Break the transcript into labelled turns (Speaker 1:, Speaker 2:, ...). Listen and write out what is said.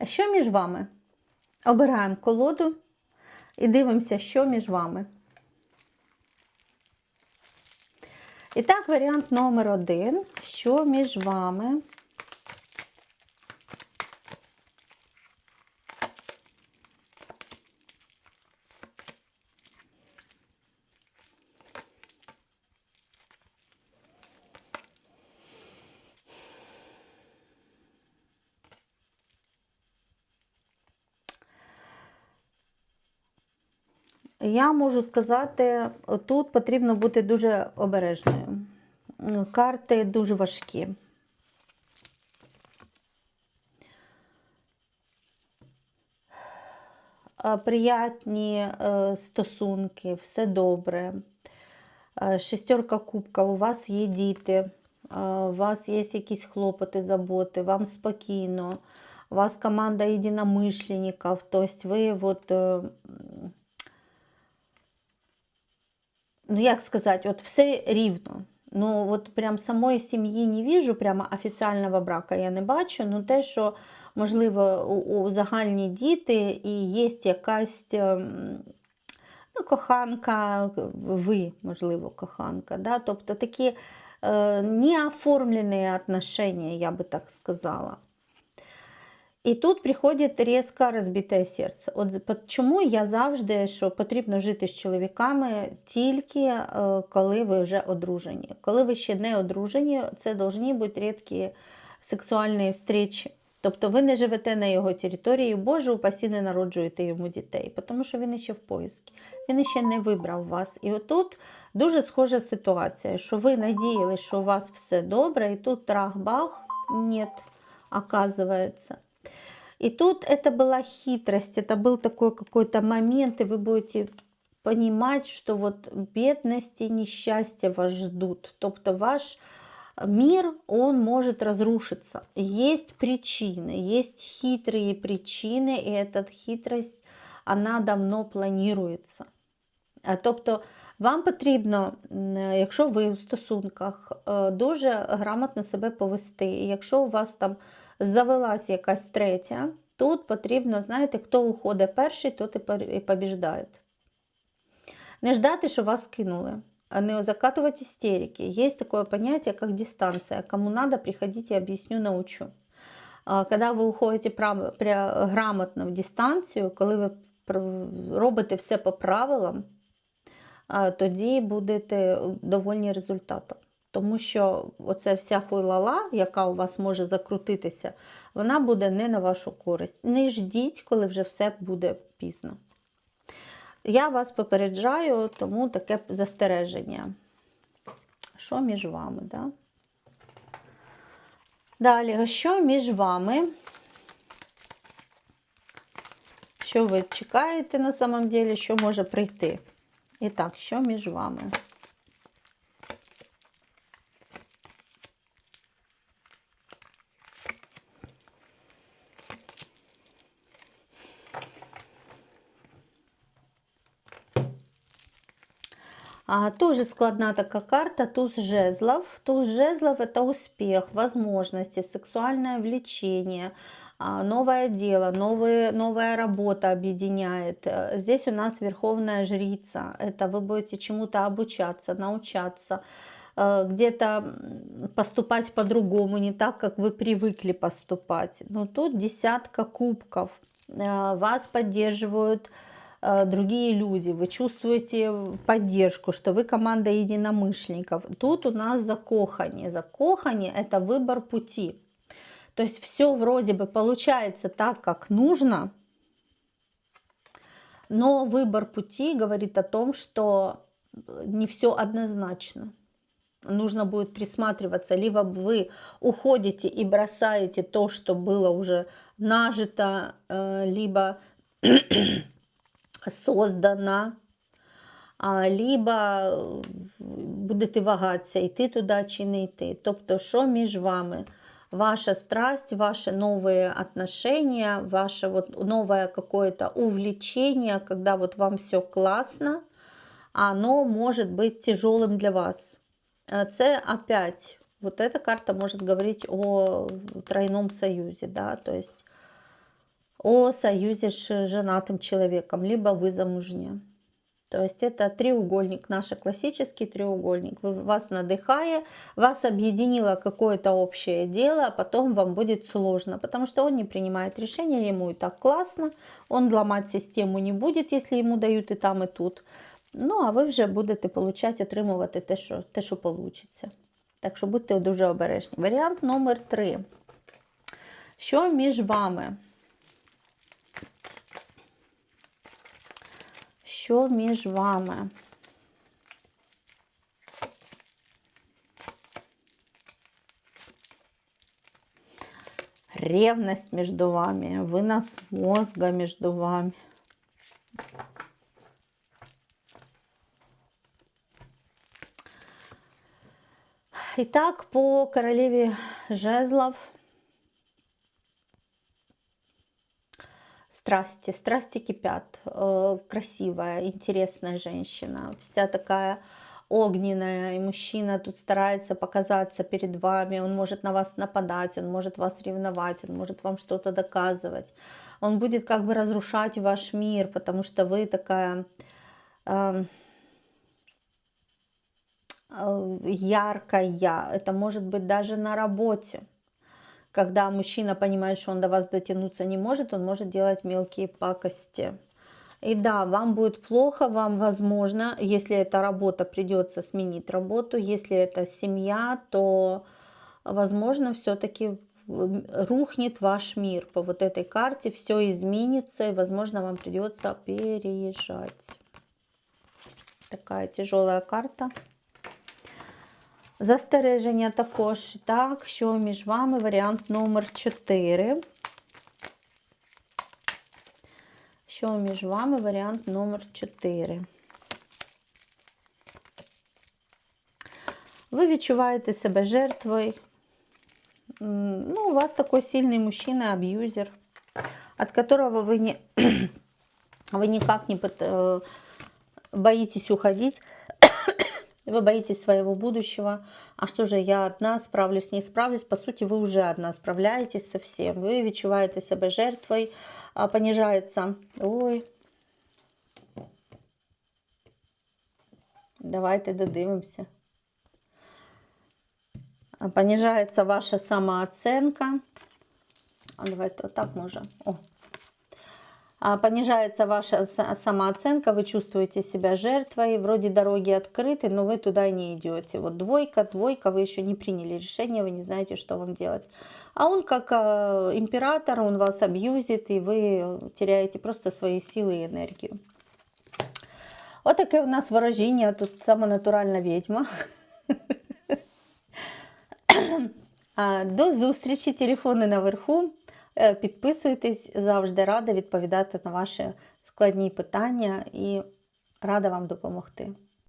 Speaker 1: А що між вами? Обираємо колоду і дивимося, що між вами. І так, варіант номер один. Що між вами? Я можу сказати, тут потрібно бути дуже обережною. Карти дуже важкі. Е, Приятні е, стосунки, все добре. Е, Шестерка кубків, у вас є діти, е, у вас є якісь хлопоти, заботи, вам спокійно, у вас команда єдиномишленників, тобто ви от, е, м, ну як сказати, от все рівно. Ну, от прям самої сім'ї не віжу, прямо офіціального брака я не бачу. Ну, те, що, можливо, у, у загальні діти і є якась ем, ну, коханка, ви, можливо, коханка. Да? Тобто такі е, неоформлені отношения, я би так сказала. І тут приходить різко розбите серце. От чому я завжди, що потрібно жити з чоловіками тільки е, коли ви вже одружені. Коли ви ще не одружені, це повинні бути рідкі сексуальні зустрічі. Тобто ви не живете на його території, Боже, упасі не народжуєте йому дітей, тому що він ще в поиску, він ще не вибрав вас. І отут дуже схожа ситуація, що ви надіялися, що у вас все добре, і тут трах-бах, ні, оказывается. И тут это была хитрость, это был такой какой-то момент, и вы будете понимать, что вот бедность и несчастье вас ждут. Тобто ваш мир, он может разрушиться. Есть причины, есть хитрые причины, и эта хитрость, она давно планируется. А, Тобто вам потрібно, м, якщо ви в стосунках, е, дуже грамотно себе повести. І якщо у вас там завелась якась третя, тут потрібно, знаєте, хто уходить перший, тот і побіждає. Не ждати, що вас кинули, не закатывать истерики. Есть такое понятие, как дистанция. Кому надо, приходите, объясню, научу. Когда ви уходите грамотно в дистанцію, коли ви робите все по правилам, тоді будете довольні результатом. Тому що оця вся хуйлала, яка у вас може закрутитися, вона буде не на вашу користь. Не ждіть, коли вже все буде пізно. Я вас попереджаю, тому таке застереження. Що між вами? Да? Далі, що між вами? Що ви чекаєте на самом деле, що може прийти? І так, що між вами? А, тоже складна така карта, туз жезлов. Туз жезлов – это успех, возможности, сексуальное влечение, а, новое дело, новые, новая работа объединяет. Э, Здесь у нас верховная жрица. Это вы будете чему-то обучаться, научаться, э, где-то поступать по-другому, не так, как вы привыкли поступать. Но тут десятка кубков. Э, Вас поддерживают другие люди, вы чувствуете поддержку, что вы команда единомышленников. Тут у нас закохание. Закохание – это выбор пути. То есть все вроде бы получается так, как нужно, но выбор пути говорит о том, что э, не все однозначно. Нужно будет присматриваться, либо вы уходите и бросаете то, что было уже нажито, э, либо создано, а, либо е, будете вагатися, йти туди чи не йти. Тобто, що між вами? Ваша страсть, ваши новые отношения, ваше вот новое какое-то увлечение, когда вот вам все классно, оно может быть тяжелым для вас. Э, Це опять, вот эта карта может говорить о тройном союзе, да, то есть о союзе с женатым человеком, либо вы замужняя. То есть это треугольник, наш классический треугольник. Вы- Вас надыхая, вас объединило какое-то общее дело, а потом вам будет сложно, потому что он не принимает решения, ему и так классно, он ломать систему не будет, если ему дают и там, і тут. Ну, а ви вже будете получати, отримувати те, що, те, що получиться. Так що будьте дуже обережні. Варіант номер три. Що між вами? Що між вами? Ревность между вами, вынос мозга между вами. Итак, по королеве жезлов страсти, страсти кипят. Э, Красивая, интересная женщина, вся такая огненная, и мужчина тут старается показаться перед вами, он может на вас нападать, он может вас ревновать, он может вам что-то доказывать. Он будет как бы разрушать ваш мир, потому что вы такая эм, э, яркая, это может быть даже на работе. Когда мужчина понимает, что он до вас дотянуться не может, он может делать мелкие пакости. И да, вам будет плохо, вам возможно, если это работа, придется сменить работу. Если это семья, то, возможно, все-таки рухнет ваш мир. По вот этой карте все изменится, и, возможно, вам придется переезжать. Такая тяжелая карта. Застереження також. Так, що між вами варіант номер 4. Що між вами варіант номер 4. Ви відчуваєте себе жертвою. М, Ну, у вас такой сильный мужчина, абьюзер, от которого вы, не, вы никак не пот- э, боитесь уходить. Вы боитесь своего будущего. А что же я одна справлюсь, не справлюсь? По сути, вы уже одна справляетесь со всем. Ви відчуваєте себе жертвою, а понижається. Ой. Давайте додивимося. А, Понижається ваша самооценка. А давайте отак може. О. А, Понижается ваша са- самооценка, вы чувствуете себя жертвой, вроде дороги открыты, но вы туда не идете. Вот двойка, двойка, вы еще не приняли решение, вы не знаете, что вам делать. А он как а, император, он вас абьюзит, и вы теряете просто свои силы и энергию. Вот таке у нас ворожіння, тут сама натуральна відьма. А, До зустрічі, телефони наверху. Е, Підписуйтесь, завжди рада відповідати на ваші складні питання і рада вам допомогти.